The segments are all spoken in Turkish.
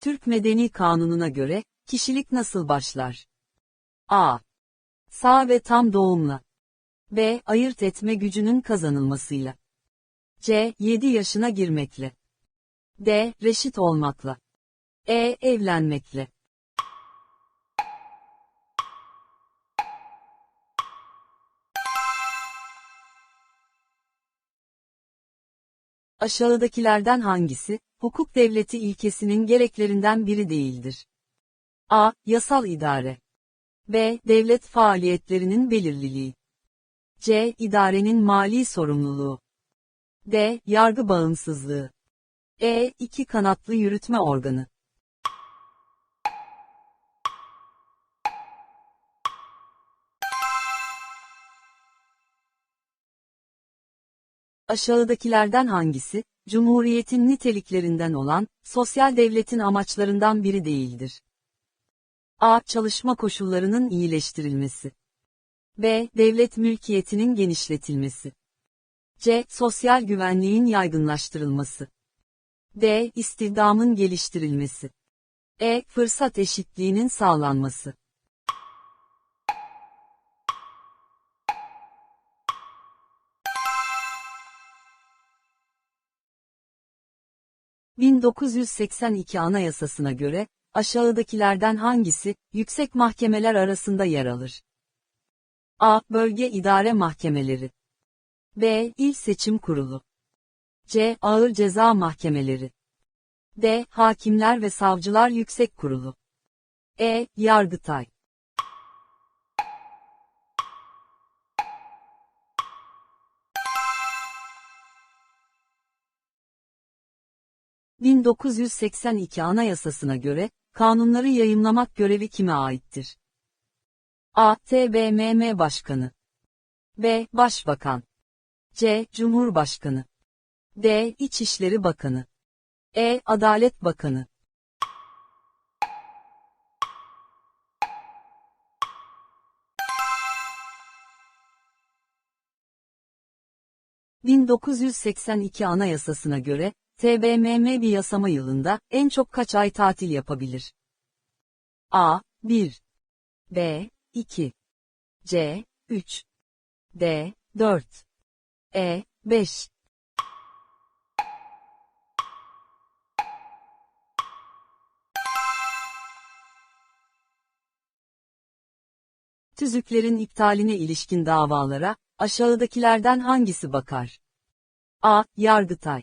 Türk Medeni Kanunu'na göre, kişilik nasıl başlar? A. Sağ ve tam doğumla. B. Ayırt etme gücünün kazanılmasıyla. C. 7 yaşına girmekle. D. Reşit olmakla. E. Evlenmekle. Aşağıdakilerden hangisi, hukuk devleti ilkesinin gereklerinden biri değildir? A. Yasal idare. B. Devlet faaliyetlerinin belirliliği. C. İdarenin mali sorumluluğu. D. Yargı bağımsızlığı. E. iki kanatlı yürütme organı. Aşağıdakilerden hangisi, Cumhuriyetin niteliklerinden olan, sosyal devletin amaçlarından biri değildir? A. Çalışma koşullarının iyileştirilmesi. B. Devlet mülkiyetinin genişletilmesi. C. Sosyal güvenliğin yaygınlaştırılması. D. İstihdamın geliştirilmesi. E. Fırsat eşitliğinin sağlanması. ...1982 Anayasasına göre, aşağıdakilerden hangisi, yüksek mahkemeler arasında yer alır? A. Bölge idare mahkemeleri. B. İl Seçim Kurulu. C. Ağır Ceza Mahkemeleri. D. Hakimler ve Savcılar Yüksek Kurulu. E. Yargıtay. ...1982 Anayasasına göre, kanunları yayımlamak görevi kime aittir? A. TBMM Başkanı B. Başbakan C. Cumhurbaşkanı D. İçişleri Bakanı E. Adalet Bakanı ...1982 Anayasasına göre, TBMM bir yasama yılında en çok kaç ay tatil yapabilir? A. 1 B. 2 C. 3 D. 4 E. 5 Tüzüklerin iptaline ilişkin davalara, aşağıdakilerden hangisi bakar? A. Yargıtay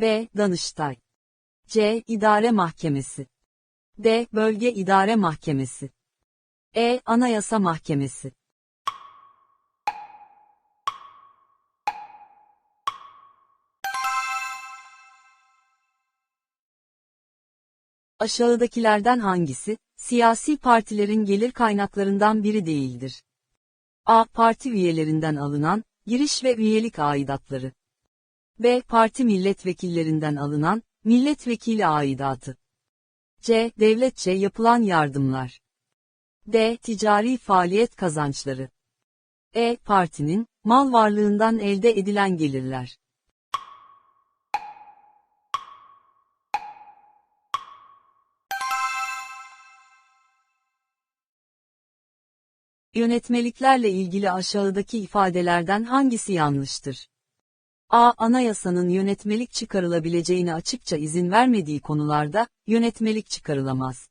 B. Danıştay C. İdare Mahkemesi D. Bölge İdare Mahkemesi E. Anayasa Mahkemesi Aşağıdakilerden hangisi, siyasi partilerin gelir kaynaklarından biri değildir? A. Parti üyelerinden alınan, giriş ve üyelik aidatları. B. Parti milletvekillerinden alınan, milletvekili aidatı. C. Devletçe yapılan yardımlar. D. Ticari faaliyet kazançları. E. Partinin, mal varlığından elde edilen gelirler. Yönetmeliklerle ilgili aşağıdaki ifadelerden hangisi yanlıştır? A. Anayasanın yönetmelik çıkarılabileceğine açıkça izin vermediği konularda, yönetmelik çıkarılamaz.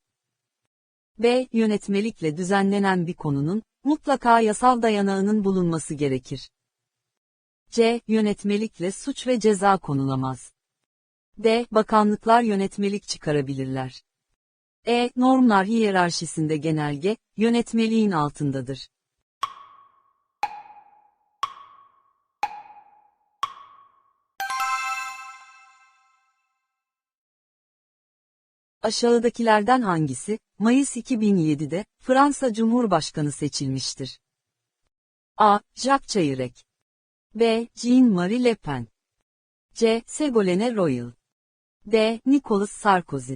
B. Yönetmelikle düzenlenen bir konunun, mutlaka yasal dayanağının bulunması gerekir. C. Yönetmelikle suç ve ceza konulamaz. D. Bakanlıklar yönetmelik çıkarabilirler. E. Normlar hiyerarşisinde genelge, yönetmeliğin altındadır. Aşağıdakilerden hangisi, Mayıs 2007'de, Fransa Cumhurbaşkanı seçilmiştir? A. Jacques Chirac B. Jean-Marie Le Pen C. Ségolène Royal D. Nicolas Sarkozy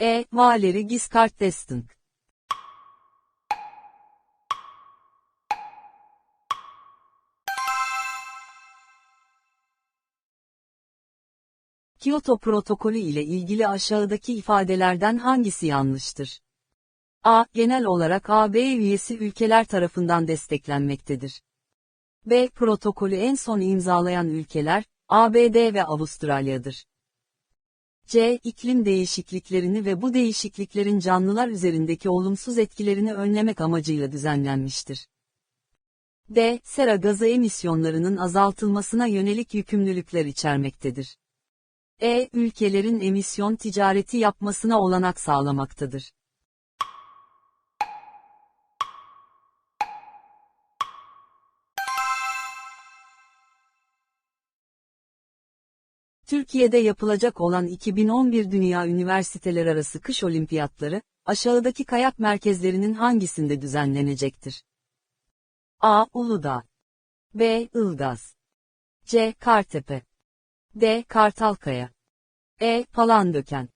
E. Valéry Giscard d'Estaing Kyoto protokolü ile ilgili aşağıdaki ifadelerden hangisi yanlıştır? A. Genel olarak AB üyesi ülkeler tarafından desteklenmektedir. B. Protokolü en son imzalayan ülkeler, ABD ve Avustralya'dır. C. İklim değişikliklerini ve bu değişikliklerin canlılar üzerindeki olumsuz etkilerini önlemek amacıyla düzenlenmiştir. D. Sera gazı emisyonlarının azaltılmasına yönelik yükümlülükler içermektedir. E. Ülkelerin emisyon ticareti yapmasına olanak sağlamaktadır. Türkiye'de yapılacak olan 2011 Dünya Üniversiteler Arası Kış Olimpiyatları, aşağıdaki kayak merkezlerinin hangisinde düzenlenecektir? A. Uludağ B. Ilgaz C. Kartepe D. Kartalkaya E. Palandöken